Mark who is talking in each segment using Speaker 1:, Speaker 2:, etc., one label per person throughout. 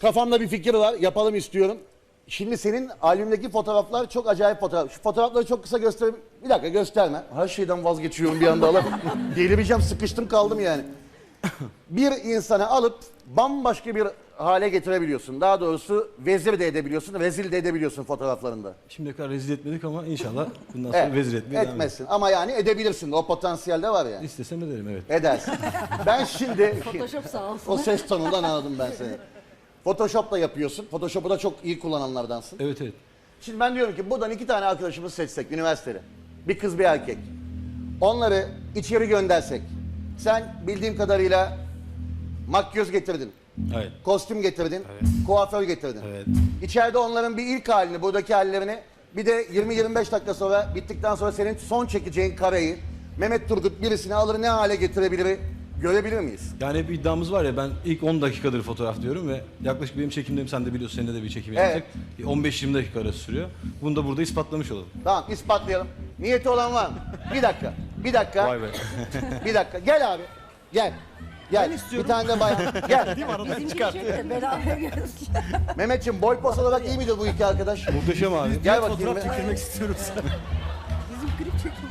Speaker 1: Kafamda bir fikir var. Yapalım istiyorum. Şimdi senin albümdeki fotoğraflar çok acayip fotoğraf. Şu fotoğrafları çok kısa göster. Bir dakika gösterme. Her şeyden vazgeçiyorum bir anda alıp. Delireceğim sıkıştım kaldım yani. Bir insanı alıp bambaşka bir hale getirebiliyorsun. Daha doğrusu vezir de edebiliyorsun, rezil de edebiliyorsun fotoğraflarında.
Speaker 2: Şimdiye kadar rezil etmedik ama inşallah bundan sonra
Speaker 1: Evet,
Speaker 2: vezir etmeye devam
Speaker 1: etmezsin. Ama yani edebilirsin. O potansiyel de var yani.
Speaker 2: İstesem ederim evet.
Speaker 1: Edersin. ben şimdi
Speaker 3: Photoshop sağ olsun.
Speaker 1: o ses tonundan anladım ben seni. Photoshop'la yapıyorsun. Photoshop'u da çok iyi kullananlardansın.
Speaker 2: Evet evet.
Speaker 1: Şimdi ben diyorum ki buradan iki tane arkadaşımız seçsek üniversitede. Bir kız bir erkek. Onları içeri göndersek. Sen bildiğim kadarıyla makyöz getirdin.
Speaker 2: Evet.
Speaker 1: Kostüm getirdin. Kuaför getirdin.
Speaker 2: Evet.
Speaker 1: İçeride onların bir ilk halini, buradaki hallerini bir de 20-25 dakika sonra bittikten sonra senin son çekeceğin kareyi Mehmet Turgut birisini alır ne hale getirebilir görebilir miyiz?
Speaker 2: Yani hep iddiamız var ya ben ilk 10 dakikadır fotoğraf diyorum ve yaklaşık benim çekimlerim sen de biliyorsun seninle de bir çekim
Speaker 1: Evet.
Speaker 2: yaptık. 15-20 dakika arası sürüyor. Bunu da burada ispatlamış olalım.
Speaker 1: Tamam ispatlayalım. Niyeti olan var mı? Bir dakika. Bir dakika.
Speaker 2: Vay be.
Speaker 1: Bir dakika. Gel abi. Gel. Gel. Bir tane de bayan. Gel.
Speaker 3: Bizim çek de beraber gelsin.
Speaker 1: Mehmetciğim boy pos olarak iyi midir bu iki arkadaş?
Speaker 2: Muhteşem abi.
Speaker 1: Gel bakayım. bir.
Speaker 2: istiyoruz.
Speaker 3: Bizim klip çekiyor.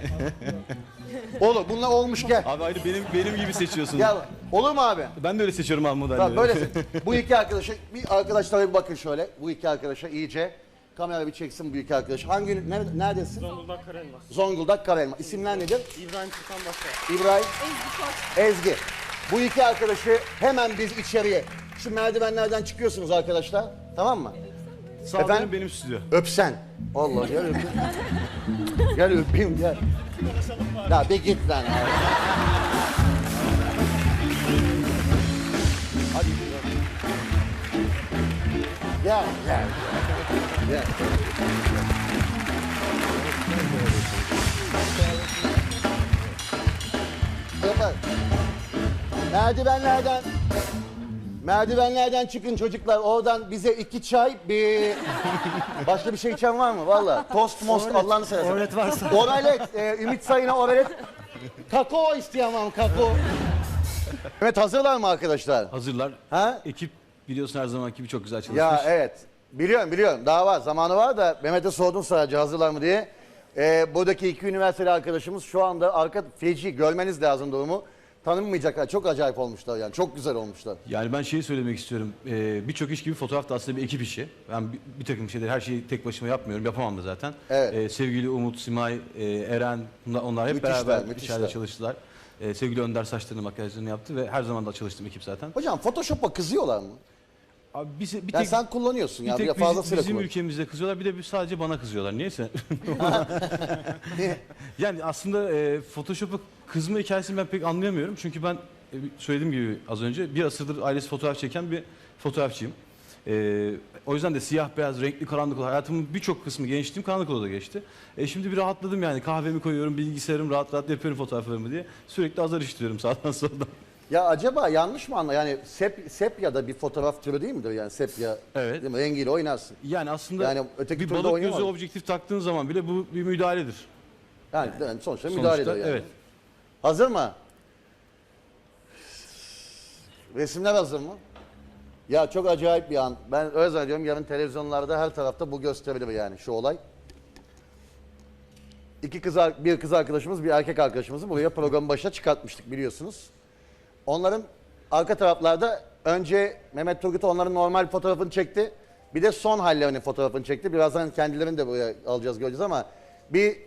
Speaker 1: Olur. Bunlar olmuş gel.
Speaker 2: Abi aynı benim benim gibi seçiyorsun.
Speaker 1: Gel. Olur mu abi?
Speaker 2: Ben de öyle seçiyorum abi modelleri.
Speaker 1: Tamam böylesin. Bu iki arkadaşa, bir arkadaşlara bir bakın şöyle. Bu iki arkadaşa iyice. Kamera bir çeksin bu iki arkadaş. Hangi, nerede, neredesin?
Speaker 4: Zonguldak Karelmaz.
Speaker 1: Zonguldak Karelma. İsimler nedir?
Speaker 4: İbrahim Sultan Başar.
Speaker 1: İbrahim, Ezgi. Bu iki arkadaşı hemen biz içeriye. Şu merdivenlerden çıkıyorsunuz arkadaşlar. Tamam mı?
Speaker 2: Sağ
Speaker 1: Efendim?
Speaker 2: benim benim stüdyo.
Speaker 1: Öpsen. Allah gel öpeyim. Gel öpeyim gel. Ya bir git lan. Hadi. Gel gel. Gel. Yapar. Merdivenlerden Merdivenlerden çıkın çocuklar. Oradan bize iki çay, bir... Başka bir şey içen var mı? Valla. Tost, most, Allah'ını seversen.
Speaker 4: Oralet varsa.
Speaker 1: Oralet. E, Ümit Sayın'a oralet. Kakao isteyen var mı? Kakao. Evet hazırlar mı arkadaşlar?
Speaker 2: Hazırlar.
Speaker 1: Ha?
Speaker 2: Ekip biliyorsun her zamanki gibi çok güzel çalışmış.
Speaker 1: Ya evet. Biliyorum biliyorum. Daha var. Zamanı var da Mehmet'e sordum sadece hazırlar mı diye. Ee, buradaki iki üniversiteli arkadaşımız şu anda arka feci görmeniz lazım durumu. Tanınmayacaklar. Çok acayip olmuşlar yani. Çok güzel olmuşlar.
Speaker 2: Yani ben şeyi söylemek istiyorum. Ee, Birçok iş gibi fotoğraf da aslında bir ekip işi. Ben bir, bir takım şeyleri her şeyi tek başıma yapmıyorum. Yapamam da zaten.
Speaker 1: Evet.
Speaker 2: Ee, sevgili Umut, Simay, e, Eren bunlar, onlar hep
Speaker 1: Müthişler,
Speaker 2: beraber
Speaker 1: müthişler.
Speaker 2: içeride çalıştılar. Ee, sevgili Önder saçlarını makyajlarını yaptı ve her zaman da çalıştım ekip zaten.
Speaker 1: Hocam Photoshop'a kızıyorlar mı?
Speaker 2: Abi bize bir
Speaker 1: Ya
Speaker 2: tek
Speaker 1: sen kullanıyorsun
Speaker 2: bir
Speaker 1: ya.
Speaker 2: tek
Speaker 1: Bir
Speaker 2: bizim,
Speaker 1: fazlasıyla
Speaker 2: bizim ülkemizde kızıyorlar bir de bir sadece bana kızıyorlar. Niyeyse. yani aslında e, Photoshop'u kızma hikayesini ben pek anlayamıyorum. Çünkü ben e, söylediğim gibi az önce bir asırdır ailesi fotoğraf çeken bir fotoğrafçıyım. E, o yüzden de siyah beyaz, renkli, karanlık oda. Hayatımın birçok kısmı gençliğim karanlık odada geçti. E, şimdi bir rahatladım yani. Kahvemi koyuyorum, bilgisayarım rahat rahat yapıyorum fotoğraflarımı diye. Sürekli azar işliyorum sağdan soldan.
Speaker 1: Ya acaba yanlış mı anla? Yani sep, sepya da bir fotoğraf türü değil midir yani sepya?
Speaker 2: Evet.
Speaker 1: Değil mi? Rengiyle oynarsın.
Speaker 2: Yani aslında
Speaker 1: Yani öteki
Speaker 2: bir balık gözü
Speaker 1: oynamadım.
Speaker 2: objektif taktığın zaman bile bu bir müdahaledir.
Speaker 1: Yani, yani sonuçta müdahale
Speaker 2: Sonuçta,
Speaker 1: ediyor yani.
Speaker 2: evet.
Speaker 1: Hazır mı? Resimler hazır mı? Ya çok acayip bir an. Ben öyle zannediyorum yarın televizyonlarda her tarafta bu gösterilir yani şu olay. İki kız, bir kız arkadaşımız, bir erkek arkadaşımızı buraya programın başına çıkartmıştık biliyorsunuz. Onların arka taraflarda önce Mehmet Turgut onların normal fotoğrafını çekti. Bir de son hallerinin fotoğrafını çekti. Birazdan kendilerini de buraya alacağız göreceğiz ama bir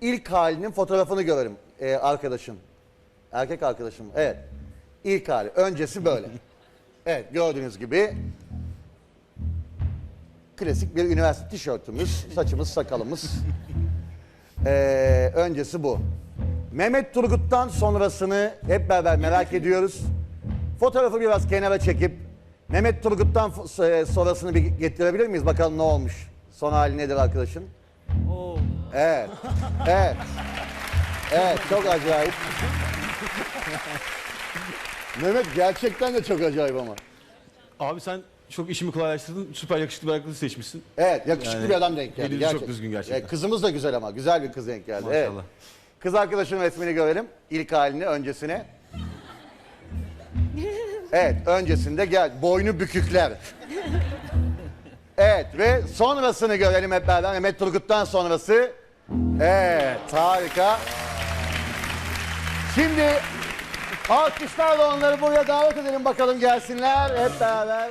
Speaker 1: ilk halinin fotoğrafını görelim ee, arkadaşın. Erkek arkadaşım. Evet. İlk hali. Öncesi böyle. Evet gördüğünüz gibi klasik bir üniversite tişörtümüz, saçımız, sakalımız. Ee, öncesi bu. Mehmet Turgut'tan sonrasını hep beraber merak ediyoruz. Fotoğrafı biraz kenara çekip Mehmet Turgut'tan e, sonrasını bir getirebilir miyiz? Bakalım ne olmuş. Son hali nedir arkadaşın? Evet. Evet. Evet çok acayip. Mehmet gerçekten de çok acayip ama.
Speaker 2: Abi sen çok işimi kolaylaştırdın. Süper yakışıklı bir arkadaşı seçmişsin.
Speaker 1: Evet yakışıklı
Speaker 2: Yani
Speaker 1: bir adam denk geldi.
Speaker 2: eli de
Speaker 1: gerçek.
Speaker 2: çok düzgün gerçekten.
Speaker 1: Evet, kızımız da güzel ama güzel bir kız denk geldi. Evet.
Speaker 2: Maşallah.
Speaker 1: Kız arkadaşın resmini görelim. İlk halini öncesine. Evet, öncesinde gel. Boynu bükükler. Evet ve sonrasını görelim hep beraber. Mehmet Turgut'tan sonrası. Evet, harika. Şimdi alkışlarla onları buraya davet edelim bakalım gelsinler hep beraber.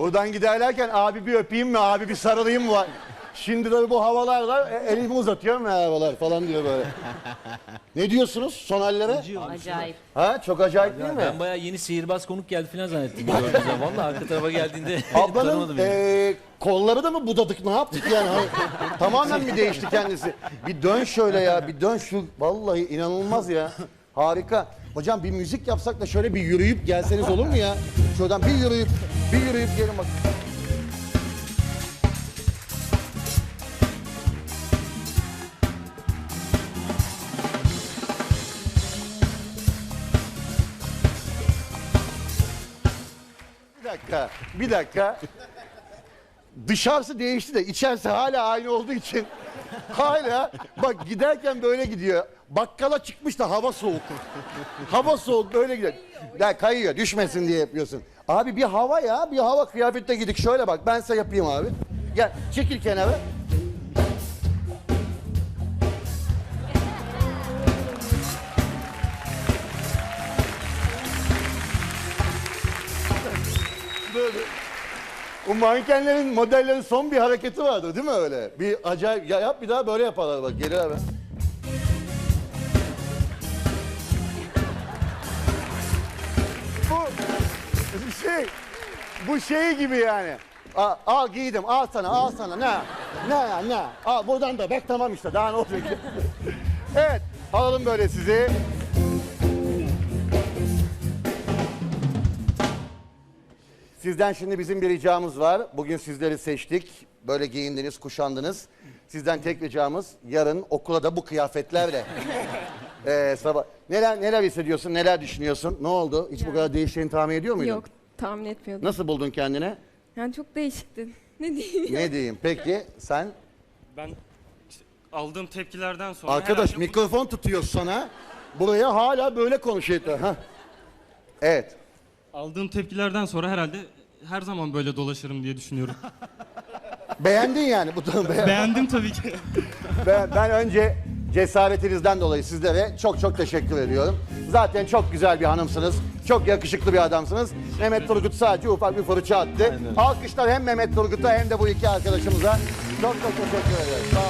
Speaker 1: Buradan giderlerken abi bir öpeyim mi, abi bir sarılayım mı? Şimdi de bu havalarla e, elimi uzatıyorum merhabalar falan diyor böyle. Ne diyorsunuz son hallere?
Speaker 3: Acayip.
Speaker 1: Ha çok acayip değil mi?
Speaker 5: Ben bayağı yeni sihirbaz konuk geldi falan zannettim gördüğünüz zaman. Valla arka tarafa geldiğinde
Speaker 1: Ablanın
Speaker 5: tanımadı beni.
Speaker 1: e, kolları da mı budadık ne yaptık yani? Hani tamamen mi değişti kendisi? Bir dön şöyle ya bir dön şu vallahi inanılmaz ya. Harika. Hocam bir müzik yapsak da şöyle bir yürüyüp gelseniz olur mu ya? Şuradan bir yürüyüp bir yürüyüp gelin bak. Bir dakika, bir dakika. Dışarısı değişti de içerisi hala aynı olduğu için hala bak giderken böyle gidiyor. Bakkala çıkmış da hava soğuk. hava soğuk böyle gidiyor. Ya kayıyor düşmesin diye yapıyorsun. Abi bir hava ya bir hava kıyafette gidik. Şöyle bak ben size yapayım abi. Gel çekil kenara. O mankenlerin, modellerin son bir hareketi vardı değil mi öyle? Bir acayip, ya yap bir daha böyle yaparlar bak geri abi. Bu şey, bu şey gibi yani. Al, al giydim, al sana, al sana. Ne? Ne ne? Al buradan da bek tamam işte, daha ne olacak evet, alalım böyle sizi. Sizden şimdi bizim bir ricamız var. Bugün sizleri seçtik. Böyle giyindiniz, kuşandınız. Sizden tek ricamız yarın okula da bu kıyafetlerle. Ee, sabah. Neler neler hissediyorsun, neler düşünüyorsun? Ne oldu? Hiç bu kadar değişeceğini tahmin ediyor muydun?
Speaker 6: Yok tahmin etmiyordum.
Speaker 1: Nasıl buldun kendini?
Speaker 6: Yani çok değişiktin. Ne diyeyim?
Speaker 1: Ne diyeyim? Peki sen?
Speaker 7: Ben işte aldığım tepkilerden sonra
Speaker 1: Arkadaş
Speaker 7: herhalde bu-
Speaker 1: mikrofon tutuyor sana. Buraya hala böyle konuşuyor. Ha. Evet.
Speaker 7: Aldığım tepkilerden sonra herhalde her zaman böyle dolaşırım diye düşünüyorum.
Speaker 1: Beğendin yani bu beğen-
Speaker 7: Beğendim tabii ki.
Speaker 1: Ben, ben önce cesaretinizden dolayı sizlere çok çok teşekkür ediyorum. Zaten çok güzel bir hanımsınız. Çok yakışıklı bir adamsınız. Mehmet Turgut sadece ufak bir fırça attı. Alkışlar hem Mehmet Turgut'a hem de bu iki arkadaşımıza. Çok çok teşekkür ederim. Sağ olun.